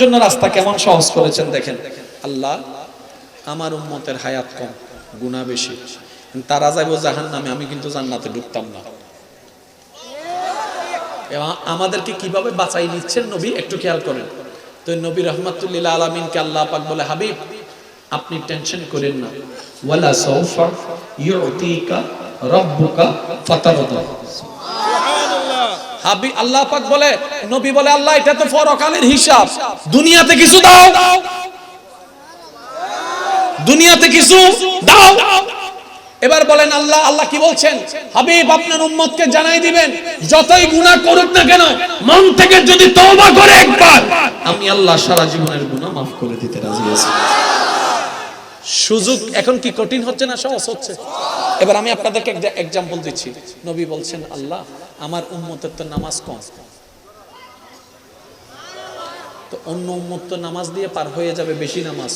জন্য রাস্তা কেমন সহজ করেছেন দেখেন। আল্লাহ, আমার উম্মতের হায়াত কম গুণা বেশি। তারা যাইব জাহান নামে আমি কিন্তু জান্নাতে ঢুকতাম না। এবং আমাদেরকে কীভাবে বাঁচাই নিচ্ছেন নবী, একটু খেয়াল করেন। তো নবী রহমাতুল্লিল্লাহ আলমিনকে আল্লাহ পাক বলে, হাবিব, আপনি টেনশন করেন না। ওয়ালা সাউফা ইউতিকা রাব্বুকা ফাতারদা। হাবি আল্লাহ পাক বলে, নবী বলে, আল্লাহ, এটা তো পরকালের হিসাব। দুনিয়াতে কিছু দাও। দুনিয়াতে কিছু দাও। এবার বলেন আল্লাহ আল্লাহ কি বলছেন? হাবিব, আপনার উম্মতকে জানাই দিবেন, যতই গুনাহ করুক না কেন, মন থেকে যদি তওবা করে একবার, আমি আল্লাহ সারা জীবনের গুনাহ মাফ করে দিতে রাজি আছি। সুযোগ এখন কি কঠিন হচ্ছে না সহজ হচ্ছে? এবার আমি আপনাদেরকে এক্সাম্পল দিচ্ছি। নবী বলছেন, আল্লাহ আমার উম্মতের তো নামাজ কম। তো অন্য উম্মত তো নামাজ দিয়ে পার হয়ে যাবে বেশি নামাজ।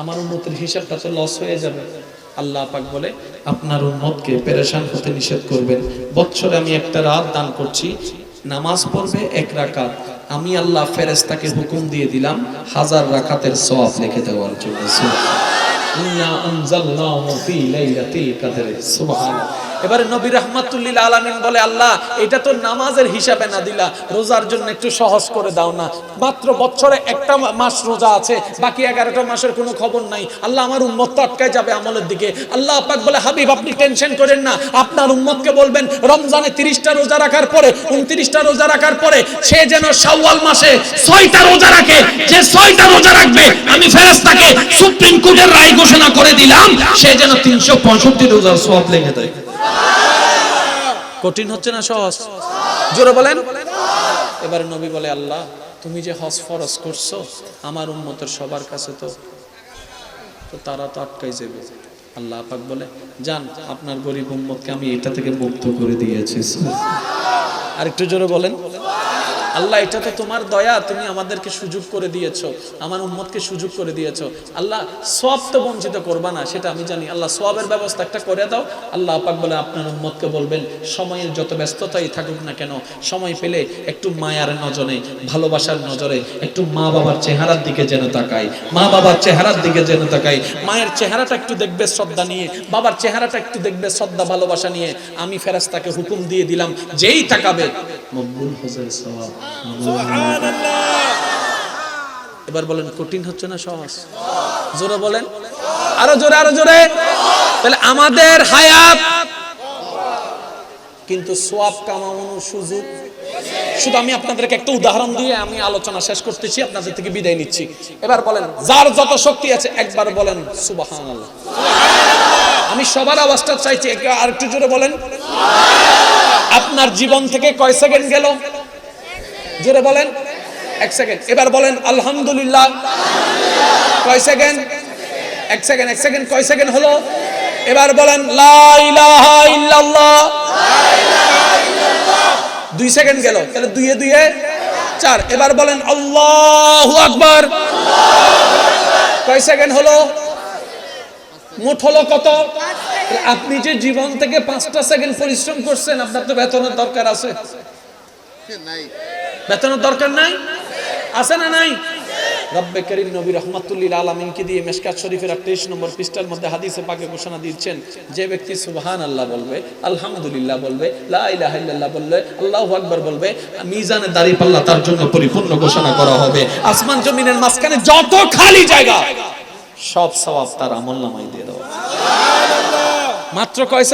আমার উম্মতের হিসাবটা তো লস হয়ে যাবে। আল্লাহ পাক বলে, আপনার উম্মতকে পেরেশান হতে নিষেধ করবেন। বৎসরে আমি একটা রাত দান করছি, নামাজ পড়বে এক রাকাত। আমি আল্লাহ ফেরেস্তাকে হুকুম দিয়ে দিলাম, হাজার রাকাতের সওয়াব লিখে দেওয়ার জন্য। এবারে নবী রাহমাতুল্লিল বলে, আল্লাহ, এটা তো নামাজের হিসাবে না দিলা, রোজার জন্য একটু সহজ করে দাও না। মাত্র বছরে একটা মাস রোজা আছে, বাকি এগারোটা মাসের কোনো খবর নাই। আল্লাহ আমার উম্মত আটকায় যাবে আমলের দিকে। আল্লাহ পাক বলে, হাবিব, আপনি টেনশন করেন না। আপনার উম্মতকে বলবেন, রমজানে তিরিশটা রোজা রাখার পরে, উনত্রিশটা রোজা রাখার পরে, সে যেন শাওয়াল মাসে ছয়টা রোজা রাখে। যে ছয়টা রোজা রাখবে, আমি ফেরেশতাকে করে দিলাম, সে যেন তিনশো পঁয়ষট্টি রোজার সব লেগে দেয় কঠিন হচ্ছে না সহজ? জোরে বলেন। এবারে নবী বলে, আল্লাহ, তুমি যে হজ ফরজ করছ, আমার উন্মতের সবার কাছে তো তো তারা তো আটকাই যাবে। আল্লাহ পাক বলে, যান, আপনার গরিব উম্মতকে আমি এটা থেকে মুক্ত করে দিয়েছি আর একটু জোরে বলেন। আল্লাহ, এটা তো তোমার দয়া, তুমি আমাদেরকে সুযোগ করে দিয়েছ, আমার উম্মতকে সুযোগ করে দিয়েছ। আল্লাহ সব তো বঞ্চিত করবা না, সেটা আমি জানি। আল্লাহ সবের ব্যবস্থা একটা করে দাও, আল্লাহ পাক বলে আপনার উম্মতকে বলবেন, সময়ের যত ব্যস্ততাই থাকুক না কেন, সময় পেলে একটু মায়ার নজরে, ভালোবাসার নজরে, একটু মা বাবার চেহারার দিকে যেন তাকাই। মা বাবার চেহারার দিকে যেন তাকাই। মায়ের চেহারাটা একটু দেখবে শ্রদ্ধা নিয়ে, বাবার চেহারাটা একটু দেখবে শ্রদ্ধা, ভালোবাসা নিয়ে। আমি ফেরাস্তাকে হুকুম দিয়ে দিলাম, যেই তাকাবে, মকবুল হোসেন সওয়াব। এবার বলেন, কঠিন হচ্ছে না সহজ? জোরে বলেন। আরও জোরে আরও জোরে। তাহলে আমাদের হায়াত। কিন্তু সোয়াব কামানোর সুযোগ। শুধু আমি আপনাদেরকে একটা উদাহরণ দিয়ে আমি আলোচনা শেষ করতেছি, আপনাদের থেকে বিদায় নিচ্ছি। এবার বলেন, যার যত শক্তি আছে, একবার বলেন, সুবহানাল্লাহ। আমি সবার আওয়াজটা চাইছি আর একটু জোরে বলেন। আপনার জীবন থেকে কয় সেকেন্ড গেল? জোরে বলেন। এক সেকেন্ড। এবার বলেন, আলহামদুলিল্লাহ। কয় সেকেন্ড? এক সেকেন্ড এক সেকেন্ড, কয় সেকেন্ড হলো? এবার বলেন দুই সেকেন্ড গেল, তাহলে দুইয়ে দুইয়ে চার। এবার বলেন, আল্লাহু আকবার। কয় সেকেন্ড হলো? মোট হলো কত? আপনি যে জীবন থেকে পাঁচটা সেকেন্ড পরিশ্রম করছেন, আপনার তো বেতনের দরকার আছে। বেতনের দরকার নাই? আছে না নাই? দিয়ে শরীফের নম্বর মধ্যে ঘোষণা দিচ্ছেন যে ব্যক্তি সুবহান আল্লাহ বলবে, আলহামদুলিল্লাহ বলবে বলবে, আল্লাহু আকবার বলবে, মিজানে দাঁড়িয়ে পাল্লা তার জন্য পরিপূর্ণ ঘোষণা করা হবে। আসমান জমিনের মাঝখানে যত খালি জায়গা, সব সওয়াব তার আমল নামাই দিয়ে দেওয়া। মাত্র কয়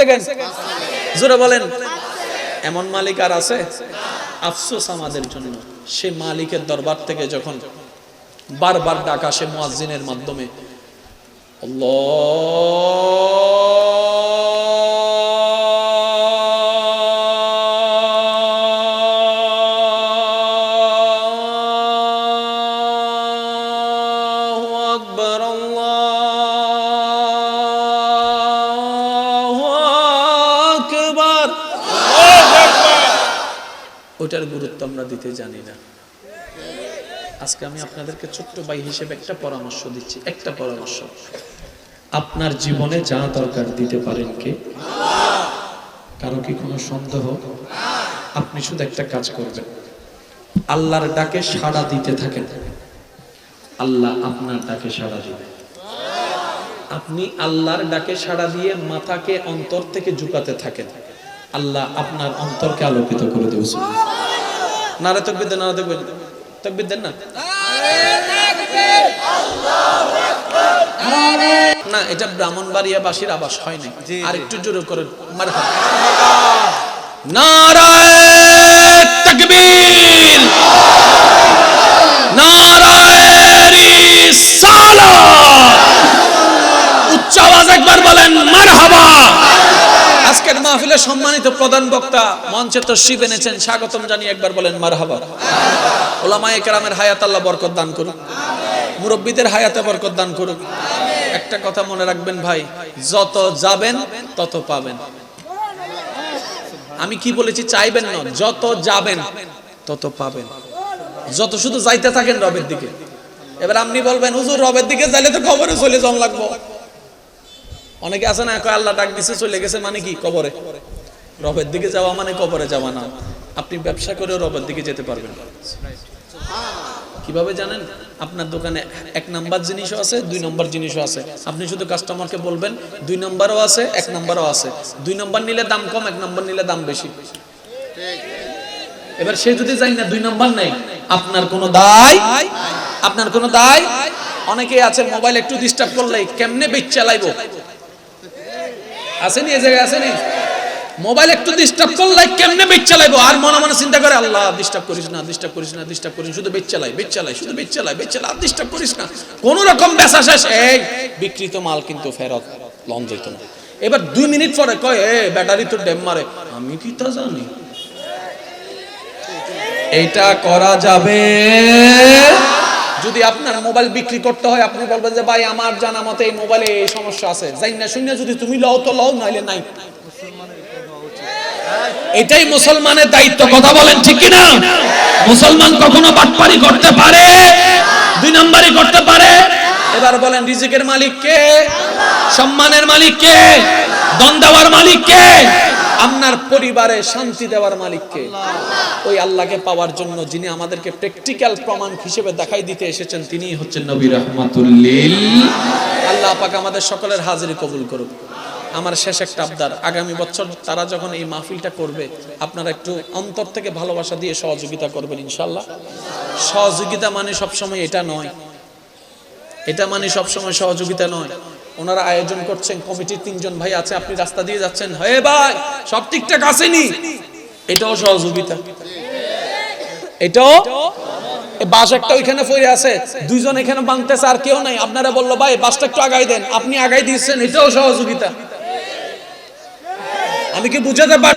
জোরে বলেন। এমন মালিক আর আছে? আফসোস আমাদের জন্য। সে মালিকের দরবার থেকে যখন বারবার ডাকা সে মোয়াজিনের মাধ্যমে আল্লাহু ওইটার গুরুত্ব আমরা দিতে জানি না। আজকে আমি আপনাদেরকে ছোট্ট ভাই হিসেবে একটা পরামর্শ দিচ্ছি, একটা পরামর্শ। আপনার জীবনে যা দরকার দিতে পারেন কে? কারও কি কোনো সন্দেহ? আপনি শুধু একটা কাজ করবেন। আল্লাহর ডাকে সাড়া দিতে থাকেন। আল্লাহ আপনার ডাকে সাড়া দিবে। আপনি আল্লাহর ডাকে সাড়া দিয়ে মাথাকে অন্তর থেকে ঝুঁকাতে থাকেন। আল্লাহ আপনার অন্তরকে আলোকিত করে দেবে। নারে তকবির দেন নারে তকবির। তকবির দেন না? না এটা ব্রাহ্মণবাড়িয়াবাসীর আবাস হয় নাই আর একটু জোরে করে মারহাবা। নারায় তাকবীর। নারায় রিসালাত। উচ্চ আওয়াজ একবার বলেন মারহাবা। আজকের সম্মানিত প্রধান বক্তা মঞ্চে তো শিব এনেছেন। স্বাগতম জানিয়ে একবার বলেন মারহাবা। ওলামায়ে কেরামের হায়াত আল্লাহ বরকত দান করুন মুরব্বীদের হায়াতে বরকত দান করুন একটা কথা মনে রাখবেন ভাই, যত যাবেন, তত পাবেন। আমি কি বলেছি, চাইবেন না, যত যাবেন, তত পাবেন। যত শুধু যাইতে থাকেন রবের দিকে। এবার আপনি বলবেন, হুজুর, রবের দিকে যাইলে তো খবরে চলে যাওয়া লাগবো। অনেকে আছে না আল্লাহ ডাক দিছে, চলে গেছে মানে কি? কবরে। রবের দিকে যাওয়া মানে কবরে যাওয়া না। আপনি ব্যবসা করে রবের দিকে যেতে পারবেন কীভাবে জানেন? আপনার দোকানে এক নাম্বার জিনিসও আছে, দুই নম্বর জিনিসও আছে। আপনি শুধু কাস্টমারকে বলবেন, দুই নম্বরও আছে, এক নম্বরও আছে। দুই নম্বর নিলে দাম কম, এক নম্বর নিলে দাম বেশি। এবার সে যদি জানি না দুই নম্বর নেই, আপনার কোনো দায়? আপনার কোনো দায়? অনেকে আছে, মোবাইল একটু ডিস্টার্ব করলেই কেমনে বেচ চালাইবো আসেনি, এই জায়গায় আসেনি? মোবাইল একটু ডিস্টার্ব করলে কেমনে বেচ চালাইবো? আর মনে মনে চিন্তা করে, আল্লাহ ডিস্টার্ব করিস না ডিস্টার্ব করিস না ডিস্টার্ব করিস শুধু বেচ চালাই বেচ চালাই, শুধু বেচ চালাই বেচ চালাই, আর ডিস্টার্ব করিস না। কোন রকম বেচা শেষ, এই বিকৃত মাল কিন্তু ফেরত লন যেত না। এবার দুই মিনিট পরে কয়, এ, ব্যাটারি তো ডেম মারে। আমি কি তা জানি? এইটা করা যাবে? যদি আপনার মোবাইল বিক্রি করতে হয়, আপনি বলবেন যে, ভাই, আমার জানা মতে এই মোবাইলে এই সমস্যা আছে। যাই না শুনে যদি তুমি লও, তো লও, নাইলে নাই। এটাই মুসলমানের দায়িত্ব, কথা বলেন ঠিক কি না মুসলমান কখনো বাটপারি করতে পারে? দুই নম্বরই করতে পারে? এবার বলেন, রিজিকের মালিক কে? সম্মানের মালিক কে? দন দেওয়ার মালিক কে? আপনার পরিবারে শান্তি দেওয়ার মালিক কে ওই আল্লাহকে পাওয়ার জন্য যিনি আমাদেরকে প্র্যাকটিক্যাল প্রমাণ হিসেবে দেখাই দিতে এসেছেন, তিনিই হচ্ছেন নবী রহমাতুল্লিল। আল্লাহ পাক আমাদের সকলের হাজিরি কবুল করুক। আমার শেষ একটা আবদার, আগামী বছর তারা যখন এই মাহফিলটা করবে, আপনারা একটু অন্তর থেকে ভালোবাসা দিয়ে সহযোগিতা করবেন ইনশাল্লাহ সহযোগিতা মানে সবসময় এটা নয়। এটা মানে সবসময় সহযোগিতা নয়। ওনারা আয়োজন করছেন, কমিটির তিনজন ভাই আছে, আপনি রাস্তা দিয়ে যাচ্ছেন। হে ভাই, সব ঠিকঠাক আসেনি এটাও সহযোগিতা এটাও? বাস একটা ওইখানে পড়ে আছে, দুইজন এখানে বাংতেছে আর কেউ নাই। আপনারা বলল, ভাই বাসটা একটু আগাই দেন। আপনি আগাই দিয়েছেন, এটাও সহযোগিতা আমি কি বুঝাতে পার